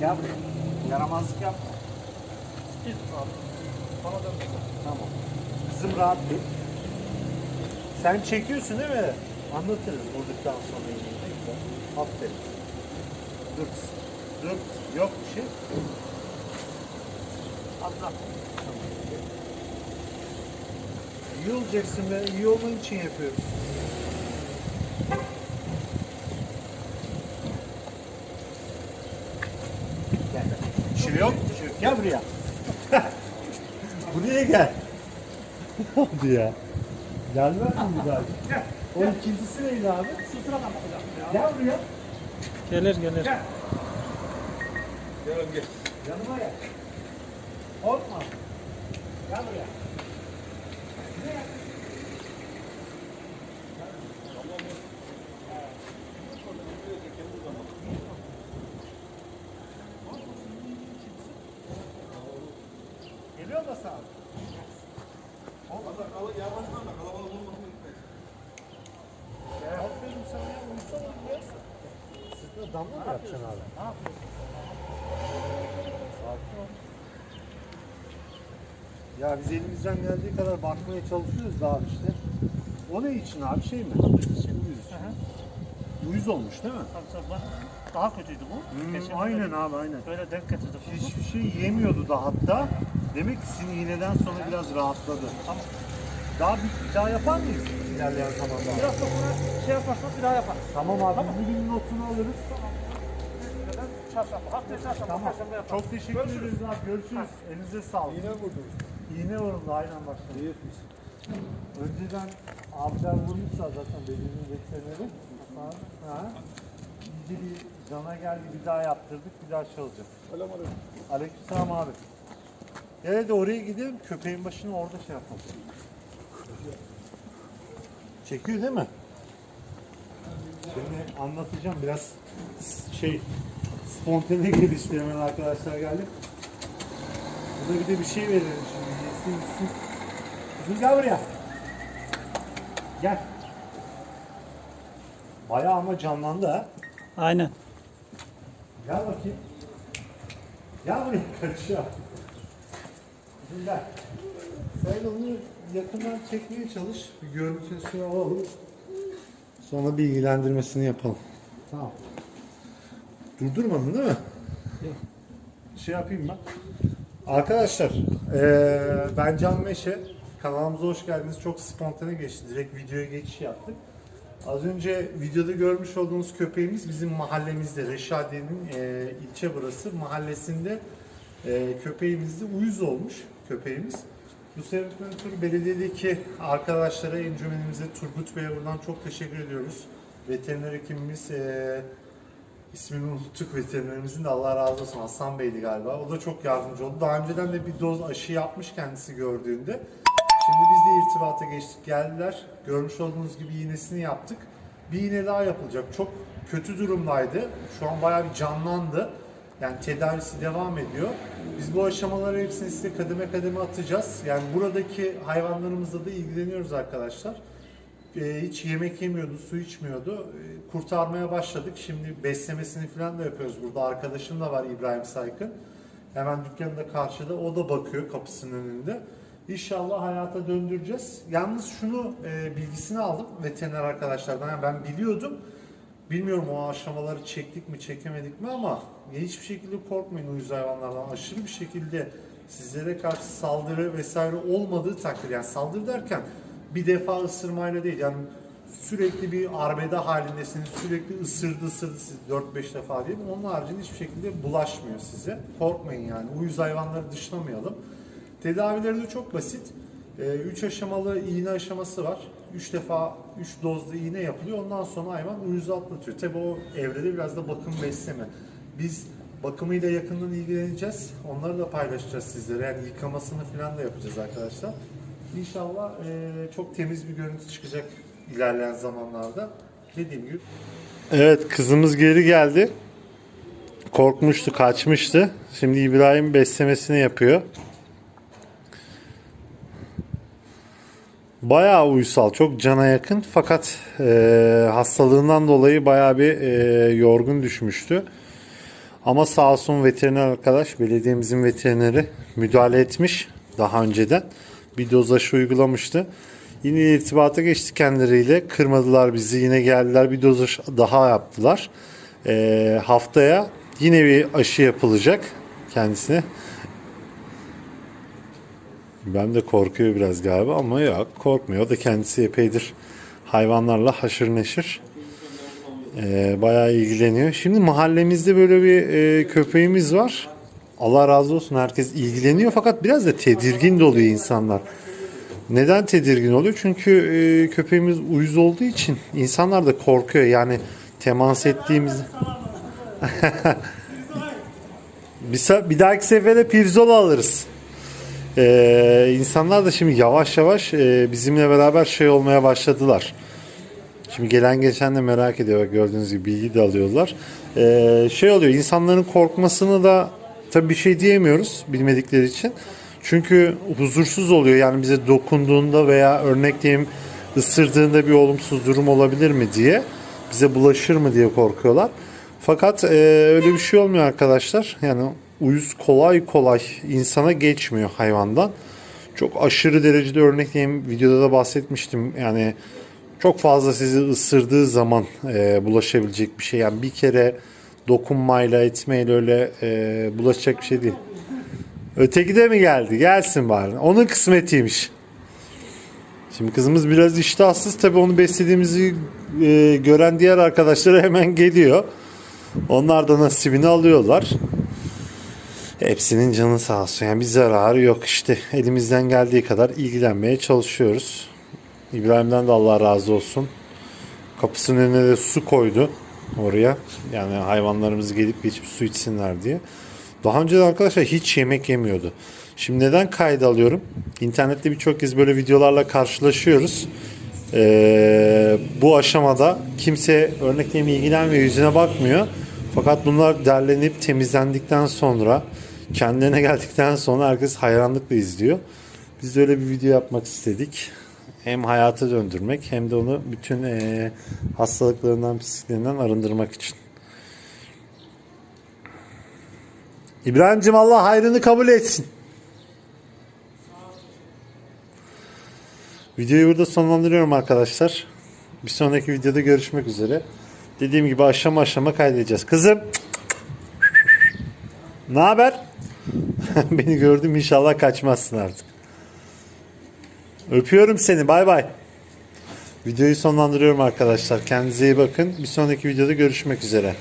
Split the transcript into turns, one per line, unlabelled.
Gel buraya. Yaramazlık yapma.
Git abi. Bana dönme.
Tamam. Kızım rahat dur. Sen çekiyorsun değil mi? Anlatırız vurduktan sonra yine. Aferin. Dur. Dur. Yok bir şey.
Atla.
İyi olacaksın ve iyi olman için yapıyoruz. Şey yok, yok. Gel buraya. buraya gel. Ne oldu ya? Gelmez mi bir daha?
Gel.
O ikincisi neydi abi?
Sırtına bakacağım ya.
Gel buraya.
Gelir gelir.
Gel.
Yanıma gel. Korkma. Gel buraya. Geliyor mu sağ? Aferin sana ya, uysana biraz. Sırtına damla mı yapacaksın abi?
Ne yapıyorsun?
Sakin ol. Ya biz elimizden geldiği kadar bakmaya çalışıyoruz da abi işte. O ne için abi şey mi? Uyuz için. Uyuz.
Hı hı.
Uyuz olmuş değil mi?
Tabii tabii bak. Daha kötüydü bu.
Hmm, aynen
böyle-
abi aynen.
Böyle denk getirdik.
Hiçbir şey yemiyordu da hatta. Demek ki sizin iğneden sonra biraz rahatladı.
Tamam.
Daha bir, bir daha yapar mıyız ilerleyen zamanda?
Biraz da sonra şey yaparsan bir daha yaparız.
Tamam abi
Tamam.
bugün notunu alırız.
Neden? Çarşamba. Haftaya çarşamba.
Tamam. Çok teşekkür
Görüşürüz.
ederiz abi. Görüşürüz. Elinize sağlık.
Yine vurdum.
İğne vuruldu aynen başladı.
İyi etmişsin.
Önceden abiler vurmuşsa zaten belirli veterineri. Ha. İyice bir cana geldi bir daha yaptırdık bir daha çalacak.
Selam aleyküm.
Aleykümselam abi. Gel de oraya gidelim köpeğin başını orada şey yapalım. Çekiyor değil mi? Şimdi anlatacağım biraz şey spontane gelişti hemen arkadaşlar geldi. Burada bir de bir şey verelim şimdi. Yesin yesin. Kızım gel buraya. Gel. Bayağı ama canlandı ha.
Aynen.
Gel bakayım. Gel buraya kaçıyor. Kızım gel. Sen onu yakından çekmeye çalış. Bir görüntüsünü alalım. Sonra bilgilendirmesini yapalım. Tamam. Durdurmadın değil mi? Şey yapayım ben. Arkadaşlar, eee ben Can Meşe. Kanalımıza hoş geldiniz. Çok spontane geçti. Direkt videoya geçiş yaptık. Az önce videoda görmüş olduğunuz köpeğimiz bizim mahallemizde. Reşadiye'nin eee, ilçe burası. Mahallesinde eee köpeğimizde uyuz olmuş köpeğimiz. Bu sebepten ötürü belediyedeki arkadaşlara, encümenimize, Turgut Bey'e buradan çok teşekkür ediyoruz. Veteriner hekimimiz eee ismini unuttuk veterinerimizin de Allah razı olsun Hasan Bey'di galiba. O da çok yardımcı oldu. Daha önceden de bir doz aşı yapmış kendisi gördüğünde. Şimdi biz de irtibata geçtik. Geldiler. Görmüş olduğunuz gibi iğnesini yaptık. Bir iğne daha yapılacak. Çok kötü durumdaydı. Şu an bayağı bir canlandı. Yani tedavisi devam ediyor. Biz bu aşamaları hepsini size kademe kademe atacağız. Yani buradaki hayvanlarımızla da ilgileniyoruz arkadaşlar. Ee, hiç yemek yemiyordu, su içmiyordu. Ee, kurtarmaya başladık. Şimdi beslemesini falan da yapıyoruz. Burada arkadaşım da var İbrahim Saykın. Hemen dükkanın da karşıda. O da bakıyor kapısının önünde. İnşallah hayata döndüreceğiz. Yalnız şunu e, bilgisini aldım veteriner arkadaşlardan. Yani ben biliyordum. Bilmiyorum o aşamaları çektik mi çekemedik mi ama hiçbir şekilde korkmayın uyuz hayvanlardan. Aşırı bir şekilde sizlere karşı saldırı vesaire olmadığı takdirde yani saldırı derken bir defa ısırmayla değil yani sürekli bir arbede halindesiniz sürekli ısırdı ısırdı sizi 4-5 defa değil onun haricinde hiçbir şekilde bulaşmıyor size. Korkmayın yani uyuz hayvanları dışlamayalım. Tedavileri de çok basit. 3 aşamalı iğne aşaması var 3 defa 3 dozlu iğne yapılıyor ondan sonra hayvan uyuzu atlatıyor tabi o evrede biraz da bakım besleme biz bakımıyla yakından ilgileneceğiz onları da paylaşacağız sizlere yani yıkamasını falan da yapacağız arkadaşlar İnşallah eee, çok temiz bir görüntü çıkacak ilerleyen zamanlarda. Dediğim gibi. Evet kızımız geri geldi. Korkmuştu, kaçmıştı. Şimdi İbrahim beslemesini yapıyor. Bayağı uysal, çok cana yakın fakat eee, hastalığından dolayı bayağı bir eee, yorgun düşmüştü. Ama sağ olsun veteriner arkadaş, belediyemizin veterineri müdahale etmiş daha önceden. Bir doz aşı uygulamıştı. Yine irtibata geçti kendileriyle. Kırmadılar bizi. Yine geldiler bir doz aşı daha yaptılar. Ee, haftaya yine bir aşı yapılacak kendisine. Ben de korkuyor biraz galiba ama yok korkmuyor. O da kendisi epeydir hayvanlarla haşır neşir. Ee, bayağı ilgileniyor. Şimdi mahallemizde böyle bir e, köpeğimiz var. Allah razı olsun herkes ilgileniyor fakat biraz da tedirgin de oluyor insanlar. Neden tedirgin oluyor? Çünkü e, köpeğimiz uyuz olduğu için insanlar da korkuyor. Yani temas ettiğimiz bir, bir dahaki sefere pirzola alırız. Ee, insanlar da şimdi yavaş yavaş e, bizimle beraber şey olmaya başladılar. Şimdi gelen geçen de merak ediyor. Gördüğünüz gibi bilgi de alıyorlar. Ee, şey oluyor insanların korkmasını da tabii bir şey diyemiyoruz bilmedikleri için. Çünkü huzursuz oluyor. Yani bize dokunduğunda veya örnek diyeyim ısırdığında bir olumsuz durum olabilir mi diye. Bize bulaşır mı diye korkuyorlar. Fakat e, öyle bir şey olmuyor arkadaşlar. Yani uyuz kolay kolay insana geçmiyor hayvandan. Çok aşırı derecede örnek diyeyim videoda da bahsetmiştim. Yani çok fazla sizi ısırdığı zaman e, bulaşabilecek bir şey. Yani bir kere dokunmayla etmeyle öyle e, bulaşacak bir şey değil. Öteki de mi geldi? Gelsin bari. Onun kısmetiymiş. Şimdi kızımız biraz iştahsız. Tabii onu beslediğimizi e, gören diğer arkadaşları hemen geliyor. Onlar da nasibini alıyorlar. Hepsinin canı sağ olsun. Yani bir zararı yok işte. Elimizden geldiği kadar ilgilenmeye çalışıyoruz. İbrahim'den de Allah razı olsun. Kapısının önüne de su koydu oraya. Yani hayvanlarımız gelip geçip su içsinler diye. Daha önce de arkadaşlar hiç yemek yemiyordu. Şimdi neden kayda alıyorum? İnternette birçok kez böyle videolarla karşılaşıyoruz. Ee, bu aşamada kimse örneklemeye ilgilenmiyor, yüzüne bakmıyor. Fakat bunlar derlenip temizlendikten sonra, kendilerine geldikten sonra herkes hayranlıkla izliyor. Biz de öyle bir video yapmak istedik. Hem hayata döndürmek hem de onu bütün eee, hastalıklarından, pisliklerinden arındırmak için. İbrahim'cim Allah hayrını kabul etsin. Videoyu burada sonlandırıyorum arkadaşlar. Bir sonraki videoda görüşmek üzere. Dediğim gibi aşama aşama kaydedeceğiz. Kızım. Ne haber? Beni gördüm inşallah kaçmazsın artık. Öpüyorum seni. Bay bay. Videoyu sonlandırıyorum arkadaşlar. Kendinize iyi bakın. Bir sonraki videoda görüşmek üzere.